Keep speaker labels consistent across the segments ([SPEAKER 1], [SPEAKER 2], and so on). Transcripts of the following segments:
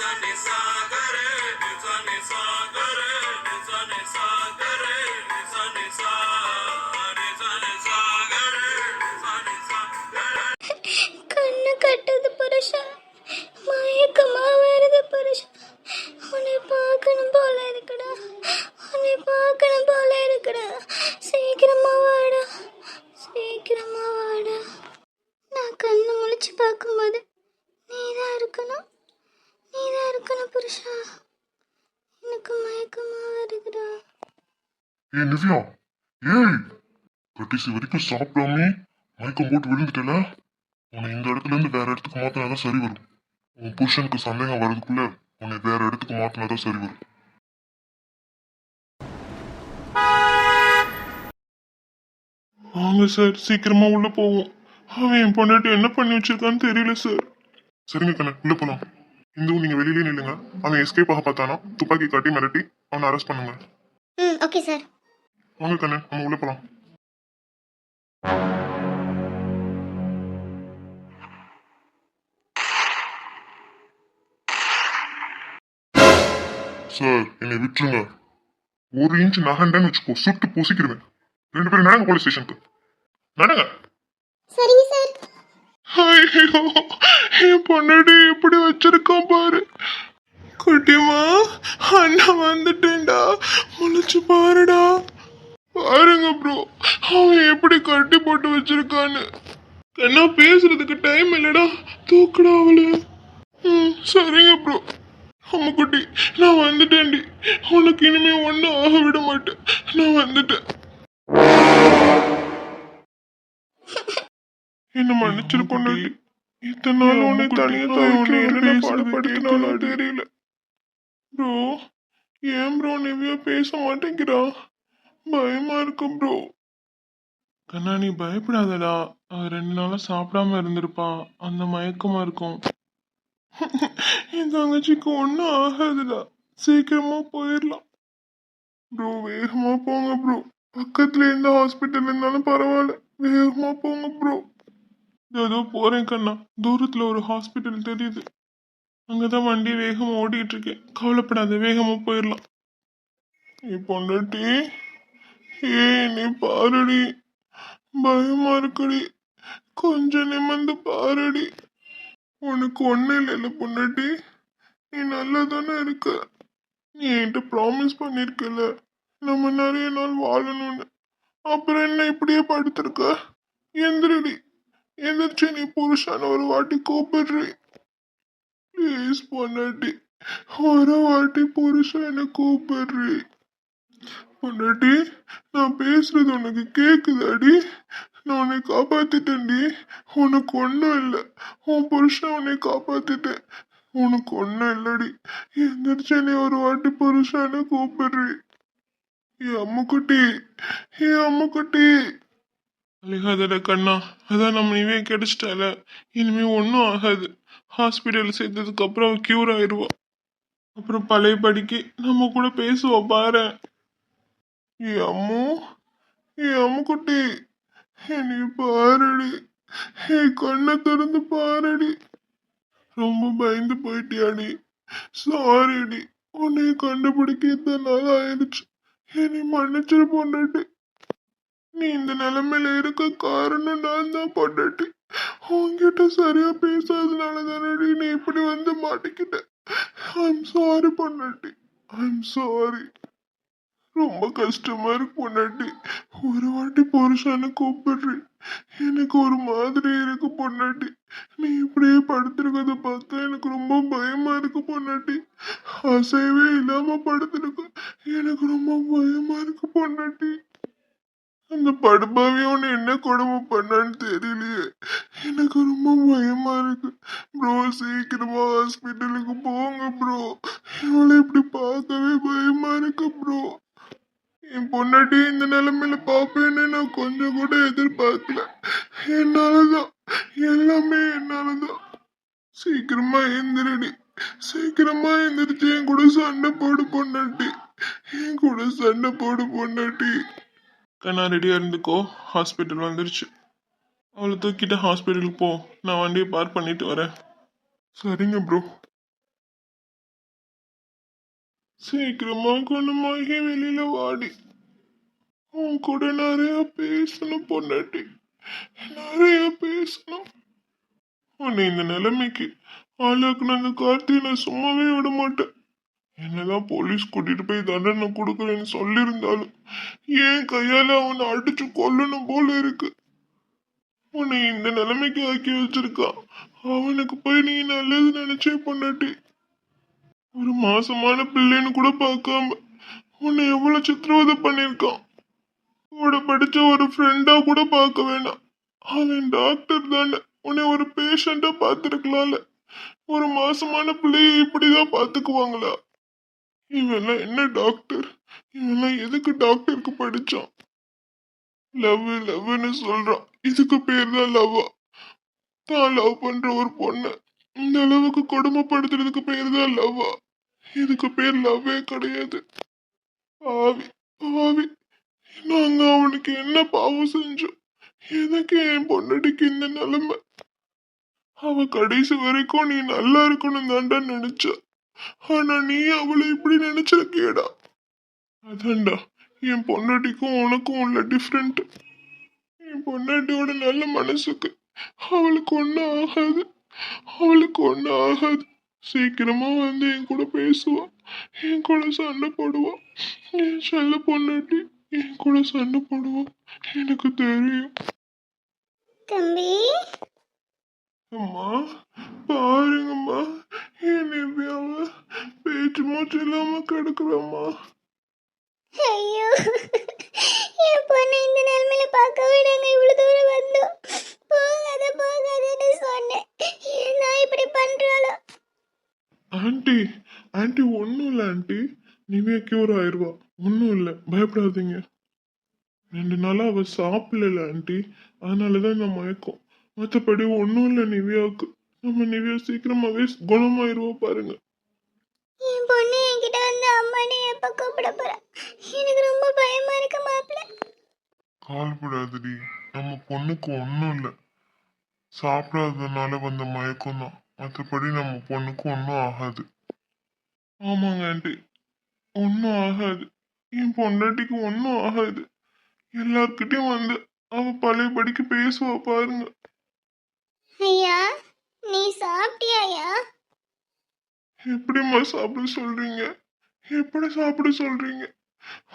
[SPEAKER 1] கண்ணு
[SPEAKER 2] கடைசி வரைக்கும் சாப்பிடாம மயக்கம் போட்டு விழுந்துட்டல? உன்னை இந்த இடத்துல இருந்து வேற இடத்துக்கு மாத்தினாதான் சரி வரும். உன் புருஷனுக்கு சந்தேகம் வர்றதுக்குள்ள உன்னை வேற இடத்துக்கு மாத்தினாதான் சரி வரும். வாங்க சார் சீக்கிரமா உள்ள போவோம். அவன் என் பொண்டாட்டி என்ன பண்ணி வச்சிருக்கான்னு தெரியல சார். சரிங்க கண்ணு உள்ள போலாம். இந்துவும் நீங்க வெளியிலே நில்லுங்க. அவன் எஸ்கேப் ஆக பார்த்தானா? துப்பாக்கி காட்டி மிரட்டி அவனை அரெஸ்ட் பண்ணுங்க.
[SPEAKER 1] ம் ஓகே சார்
[SPEAKER 2] வாங்க கண்ணு நம்ம உள்ள போலாம். சார் என்னை விட்டுருங்க. ஒரு இன்ச் நகண்டன்னு வச்சுக்கோ சுட்டு பொசிக்கிடுவேன் ரெண்டு பேரும் நடங்க போலீஸ் ஸ்டேஷனுக்கு நடங்க.
[SPEAKER 1] சரிங்க சார்.
[SPEAKER 2] ஐயோ என் பொண்ணாடி எப்படி வச்சிருக்கான் பாரு. குட்டிமா அண்ணா வந்துட்டேன்டா. முளைச்சு பாருடா. பாருங்க ப்ரோ அவன் எப்படி கட்டி போட்டு வச்சிருக்கான்னு. கண்ணா பேசுறதுக்கு டைம் இல்லடா. தூக்குடா அவளு. ம் சரிங்க ப்ரோ அம்முக்குட்டி நான் வந்துட்டேன்டி. உனக்கு இனிமே ஒன்றும் ஆக விட மாட்டேன். நான் வந்துட்டேன். என்ன மன்னிச்சிரு பொண்டாட்டி இத்தனை நாள் உன்னை தனியா தவிர்க்க என்ன பாடுபடுத்தினாலும் தெரியல. ப்ரோ ஏன் ப்ரோ நிவ்யா பேச மாட்டேங்கிறா? பயமா இருக்கும் ப்ரோ கண்ணா நீ பயப்படாதடா. அவ ரெண்டு நாளா சாப்பிடாம இருந்திருப்பான். அந்த மயக்கமா இருக்கும். என் தங்கச்சிக்கு ஒன்றும் ஆகாதுடா. சீக்கிரமா போயிடலாம். ப்ரோ வேகமா போங்க ப்ரோ பக்கத்துல எந்த ஹாஸ்பிட்டல் இருந்தாலும் பரவாயில்ல. வேகமா போங்க ப்ரோ ஏதோ போறேன் கண்ணா. தூரத்துல ஒரு ஹாஸ்பிட்டல் தெரியுது. அங்கதான் வண்டி வேகமா ஓடிட்டு இருக்கேன். கவலைப்படாத வேகமா போயிடலாம். நீ டீ ஏ நீ பாருடி? பயமா இருக்குடி. கொஞ்சம் நிமிந்து பாருடி. உனக்கு ஒன்றும் இல்லைல்ல பொண்டாட்டி. நீ நல்லா தானே இருக்க. நீ என்கிட்ட ப்ராமிஸ் பண்ணியிருக்கல நம்ம நிறைய நாள் வாழணும்னு. அப்புறம் என்ன இப்படியே படுத்திருக்க? எந்திரடி. எந்திரிச்சு நீ புருஷான ஒரு வாட்டி கூப்பிடுறி. ப்ளீஸ் பொண்டாட்டி. ஒரு வாட்டி புருஷனை கூப்பிடுறி. பொண்டாட்டி நான் பேசுறது உனக்கு கேக்குதாடி நான் உன்னை காப்பாத்திட்டேன்டி உனக்கு ஒன்றும் இல்லை. உன் புருஷன் உன்னை காப்பாத்திட்டேன். உனக்கு ஒன்றும் இல்லடி எந்திரிச்சு நீ ஒரு வாட்டி புருஷான்னு கூப்பிடுறி. என் அம்முக்குட்டி என் அம்முக்குட்டி. அழுகாதட கண்ணா. அதான் நம்ம இவே கிடைச்சிட்டால. இனிமே ஒன்றும் ஆகாது. ஹாஸ்பிட்டல் சேர்த்ததுக்கு அப்புறம் கியூர் ஆயிடுவா அப்புறம் பழைய படிக்கு நம்ம கூட பேசுவோம் பாரு அம்மு ஏ அம்முக்குட்டி என்னை பாருடி என் கண்ணை திறந்து பாருடி ரொம்ப பயந்து போயிட்டியாடி? சாரிடி உன்னை கண்டுபிடிக்க இத்தனை நாள் ஆயிடுச்சு என்னை மன்னிச்சிரு பொண்டாட்டி. நீ இந்த நிலைமையில இருக்க காரணம் நான் தான் பொண்டாட்டி. உங்ககிட்ட சரியா பேசாதனால தானடி நீ இப்படி வந்து மாட்டிக்கிட்ட. ஐம் சாரி பொண்டாட்டி. ஐம் சாரி ரொம்ப கஷ்டமா இருக்கு பொண்டாட்டி. ஒரு வாட்டி புருஷனை கூப்பிடுறேன். எனக்கு ஒரு மாதிரி இருக்கு பொண்டாட்டி. நீ இப்படியே படுத்திருக்கத பார்த்தா எனக்கு ரொம்ப பயமா இருக்கு பொண்டாட்டி. அசைவே இல்லாம படுத்திருக்க. எனக்கு ரொம்ப பயமா இருக்கு பொண்டாட்டி. அந்த படுபாவி உன்னை என்ன கொடுமை பண்ணான்னு தெரியலையே. எனக்கு ரொம்ப பயமா இருக்கு. ப்ரோ சீக்கிரமா ஹாஸ்பிட்டலுக்கு போங்க ப்ரோ இவளை இப்படி பார்க்கவே பயமா இருக்கு ப்ரோ என் பொண்டாட்டி இந்த நிலைமையில பாப்பேன்னு நான் கொஞ்சம் கூட எதிர்பார்க்கல. என்னாலதான் எல்லாமே என்னாலதான். சீக்கிரமா எந்திரடி. சீக்கிரமா எந்திரிச்சு என் கூட சண்டை போடு பொண்டாட்டி. என் கூட சண்டை போடு பொண்டாட்டி. கண்ணா ரெடியா இருந்துக்கோ. ஹாஸ்பிட்டல் வந்துருச்சு. அவளை தூக்கிட்டு ஹாஸ்பிட்டலுக்கு போ. நான் வண்டியை பார்க் பண்ணிட்டு வரேன். சரிங்க ப்ரோ சீக்கிரமா குணமாகி வெளியில வாடி. உன் கூட நிறைய பேசணும் பொண்டாட்டி. நிறைய பேசணும். உன்னை இந்த நிலைமைக்கு ஆளாக்குன அந்த நான் சும்மாவே விட மாட்டேன். என்னதான் போலீஸ் கூட்டிட்டு போய் தண்டனை கொடுக்குறேன்னு சொல்லியிருந்தாலும் ஏன் கையால அவனை அடிச்சு கொல்லணும் போல இருக்கு. உன்னை இந்த நிலைமைக்கு ஆக்கி வச்சிருக்கான் அவனுக்கு போய் நீ நல்லது நினைச்சே பொண்டாட்டி. ஒரு மாசமான பிள்ளைன்னு கூட பார்க்காம உன்னை எவ்வளவு சித்திரவதை பண்ணியிருக்கான். கூட படிச்ச ஒரு ஃப்ரெண்டா கூட பார்க்க வேணாம். அவன் டாக்டர் தானே. உன்னை ஒரு பேஷண்டா பார்த்துருக்கலாம்ல. ஒரு மாசமான பிள்ளைய இப்படிதான் பார்த்துக்குவாங்களா? இவெல்லாம் என்ன டாக்டர் இவெல்லாம் எதுக்கு டாக்டருக்கு படிச்சான்? லவ் லவ்னு சொல்றான். இதுக்கு பேர் தான் லவ்வா. தான் லவ் பண்ற ஒரு பொண்ணு. இந்த அளவுக்கு கொடுமைப்படுத்துறதுக்கு பேர் தான் லவ்வா? இதுக்கு பேர் லவ்வே கிடையாது. ஆவி பாவி நாங்க அவனுக்கு என்ன பாவம் செஞ்சோம்? எனக்கு என் பொண்டாட்டிக்கு இந்த நிலைமை. அவ கடைசி வரைக்கும் நீ நல்லா இருக்கணும் தாண்டா நினைச்சா. ஆனா நீ அவளை இப்படி நினைச்சிருக்கேடா அதான்டா என் பொண்டாட்டிக்கும் உனக்கும் உள்ள டிஃப்ரெண்ட் என் பொண்டாட்டியோட நல்ல மனசுக்கு அவளுக்கு ஒன்றும் ஆகாது. அவளுக்கு ஒன்றும் ஆகாது. சீக்கிரமா வந்து என் கூட பேசுவா. என் கூட சண்டை போடுவா. என் செல்ல பொண்டாட்டி என் கூட சண்டை போடுவா. எனக்கு தெரியும்.
[SPEAKER 1] தம்பி.
[SPEAKER 2] அம்மா பாருங்கம்மா. என் பேச்சு மூச்சு இல்லாம கிடக்குறம்மா.
[SPEAKER 1] ஐயோ. என் பொண்ணு இந்த நிலைமையில பார்க்க விடாங்க இவ்வளவு தூரம் வந்தோம் போகாத போகாதன்னு சொன்னேன் ஏன் நான் இப்படி பண்றாளோ
[SPEAKER 2] ஆண்டி ஆண்டி ஒன்றும் இல்லை ஆண்டி நிவ்யா கியூர் ஆயிடுவா ஒன்றும் இல்லை. பயப்படாதீங்க. ரெண்டு நாளாக அவள் சாப்பிடல ஆண்டி. அதனால தான் இந்த மயக்கம். மற்றபடி ஒன்றும் இல்லை நிவ்யாவுக்கு. நம்ம நிவ்யா சீக்கிரமாகவே குணமாயிருவா பாருங்க.
[SPEAKER 1] என் பொண்ணு என்கிட்ட வந்து அம்மானே எப்ப கூப்பிட போறா? எனக்கு ரொம்ப பயமா இருக்கு மாப்பிள்ள
[SPEAKER 2] கால்படாதடி நம்ம பொண்ணுக்கு ஒன்றும் இல்லை. சாப்பிடாததுனால வந்த மயக்கம் தான் மற்றபடி நம்ம பொண்ணுக்கு ஒன்றும் ஆகாது. ஆமாங்க ஆண்டி. ஒன்றும் ஆகாது. என் பொண்டாட்டிக்கு ஒன்றும் ஆகாது. எல்லார்கிட்டயும் வந்து அவ பழையபடிக்கு பேசுவா பாருங்க.
[SPEAKER 1] ஐயா நீ சாப்பிட்டியாயா?
[SPEAKER 2] எப்படிம்மா சாப்பிட சொல்றீங்க? எப்படி சாப்பிட சொல்றீங்க?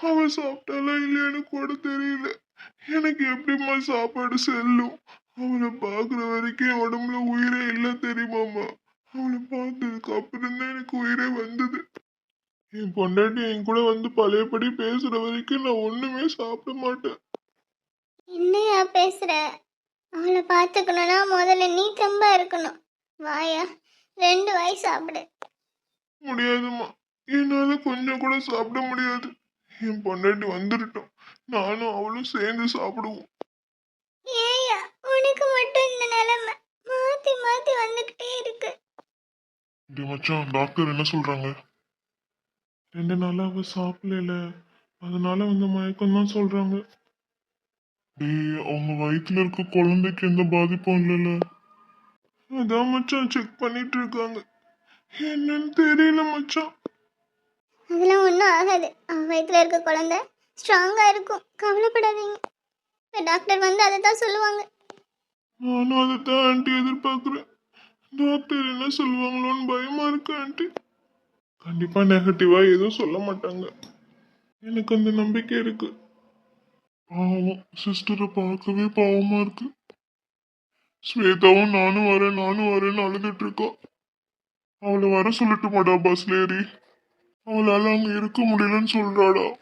[SPEAKER 2] அவ சாப்பிட்டாலா இல்லையான்னு கூட தெரியல. எனக்கு எப்படிம்மா சாப்பாடு செல்லும்? அவளை பார்க்குற வரைக்கும் என் உடம்புல உயிரே இல்லை தெரியுமாம்மா? அவளை பார்த்ததுக்கு அப்புறம் தான் எனக்கு உயிரே வந்தது. என் பொண்டாட்டி என் கூட வந்து பழையபடி பேசுற வரைக்கும் நான் ஒண்ணுமே சாப்பிட மாட்டேன்.
[SPEAKER 1] என்னையா பேசுற? அவளை பார்த்துக்கணும்னா முதல்ல நீ தெம்பா இருக்கணும். வாயா ரெண்டு வாய் சாப்பிடு.
[SPEAKER 2] முடியாதும்மா. என்னால கொஞ்சம் கூட சாப்பிட முடியாது. என் பொண்டாட்டி வந்துடட்டும் நானும் அவளும் சேர்ந்து சாப்பிடுவோம்.
[SPEAKER 1] ஏயா உனக்கு மட்டும் இந்த நிலைமை மாத்தி மாத்தி வந்துகிட்டே இருக்கு.
[SPEAKER 2] மச்சான் டாக்டர் என்ன சொல்றாங்க? ரெண்டு நாளா அவ சாப்பிடல அதனால வந்து மயக்கம் தான் சொல்றாங்க. டேய் அவங்க வயித்துல இருக்க குழந்தைக்கு எந்த பாதிப்பும் இல்லைல்ல அதான் மச்சான் செக் பண்ணிட்டு இருக்காங்க. என்னன்னு தெரியல மச்சான்.
[SPEAKER 1] அதெல்லாம் ஒன்றும் ஆகாது. அவன் வயிற்றுல இருக்க குழந்தை ஸ்ட்ராங்காக இருக்கும். கவலைப்படாதீங்க. இந்த டாக்டர் வந்து அதை தான் சொல்லுவாங்க.
[SPEAKER 2] நானும் அதை தான் ஆண்டி எதிர்பார்க்குறேன். டாக்டர் என்ன சொல்லுவாங்களோன்னு பயமா இருக்கு ஆண்டி கண்டிப்பா நெகட்டிவா எதுவும் சொல்ல மாட்டாங்க. எனக்கு அந்த நம்பிக்கை இருக்கு. பாவம் சிஸ்டரை பார்க்கவே பாவமா இருக்கு. ஸ்வேதாவும் நானும் வரேன் நானும் வரேன்னு அழுதுட்டு இருக்கா. அவளை வர சொல்லட்டுமாடா பஸ்ல ஏறி அவளால அங்க இருக்க முடியலன்னு சொல்றாடா.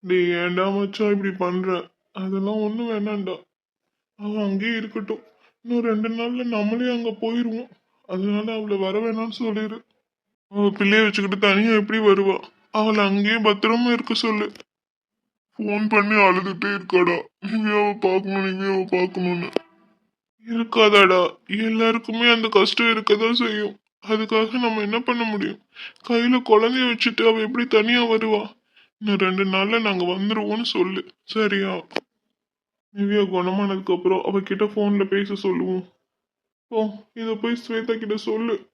[SPEAKER 2] நீ ஏன்டா மச்சா இப்படி பண்ற? அதெல்லாம் ஒன்றும் வேணாம்டா. அவன் அங்கேயே இருக்கட்டும். இன்னும் ரெண்டு நாள்ல நம்மளே அங்க போயிருவோம். அதனால அவளை வர வேணாம்னு சொல்லிடு அவ பிள்ளைய வச்சுக்கிட்டு தனியா எப்படி வருவா? அவளை அங்கேயே பத்திரமா இருக்க சொல்லு. ஃபோன் பண்ணி அழுதுட்டே இருக்காடா. நிவ்யாவை பார்க்கணும் நிவ்யாவை பார்க்கணும்னு. இருக்காதாடா. எல்லாருக்குமே அந்த கஷ்டம் இருக்கதான் செய்யும். அதுக்காக நம்ம என்ன பண்ண முடியும்? கையில குழந்தைய வச்சுட்டு அவ எப்படி தனியா வருவா? இன்னும் ரெண்டு நாள்ல நாங்க வந்துருவோம்னு சொல்லு. சரியா? நிவ்யா குணமானதுக்கு அப்புறம் அவகிட்ட போன்ல பேச சொல்லுவோம். ஓ இத போய் ஸ்வேதா கிட்ட சொல்லு.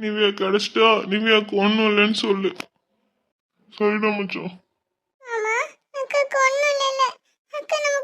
[SPEAKER 2] நிவ்யா கிடைச்சிட்டா நிவ்யாக்கு ஒன்றும் இல்லைன்னு சொல்லு.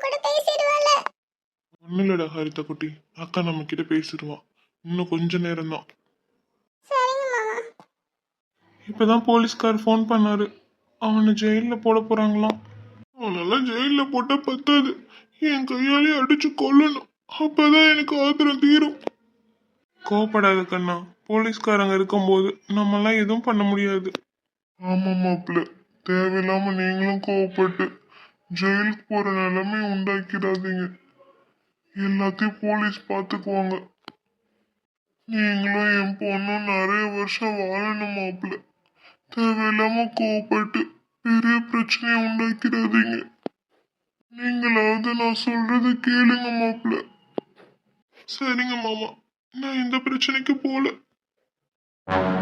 [SPEAKER 1] கூட பேசிடுவாள்.
[SPEAKER 2] ஒன்றும் இல்லடா ஹரிதா குட்டி. அக்கா நம்ம கிட்ட பேசிடுவா. இன்னும் கொஞ்ச நேரம் தான் இப்பதான் போலீஸ்கார் ஃபோன் பண்ணாரு. அவனை ஜெயிலில் போட போறாங்களாம். அவனெல்லாம் ஜெயிலில் போட்டா பத்தாது. என் கையாலே அடிச்சு கொல்லணும். அப்பதான் எனக்கு ஆத்திரம் தீரும். கோவப்படாத கண்ணா. போலீஸ்காரங்க இருக்கும்போது நம்மலாம் எதுவும் பண்ண முடியாது. ஆமா மாப்பிள்ள தேவையில்லாம நீங்களும் கோவப்பட்டு ஜெயிலுக்கு போற நிலைமை உண்டாக்கிடாதீங்க. எல்லாத்தையும் போலீஸ் பார்த்துக்குவாங்க நீங்களும் என் பொண்ணும் நிறைய வருஷம் வாழணும் மாப்பிள்ள. தேவையில்லாம கோவப்பட்டு பெரிய பிரச்சனையை உண்டாக்கிடாதீங்க. நீங்களாவது நான் சொல்றது கேளுங்க மாப்பிள்ள. சரிங்க மாமா நான் எந்த பிரச்சனைக்கு போல. thank you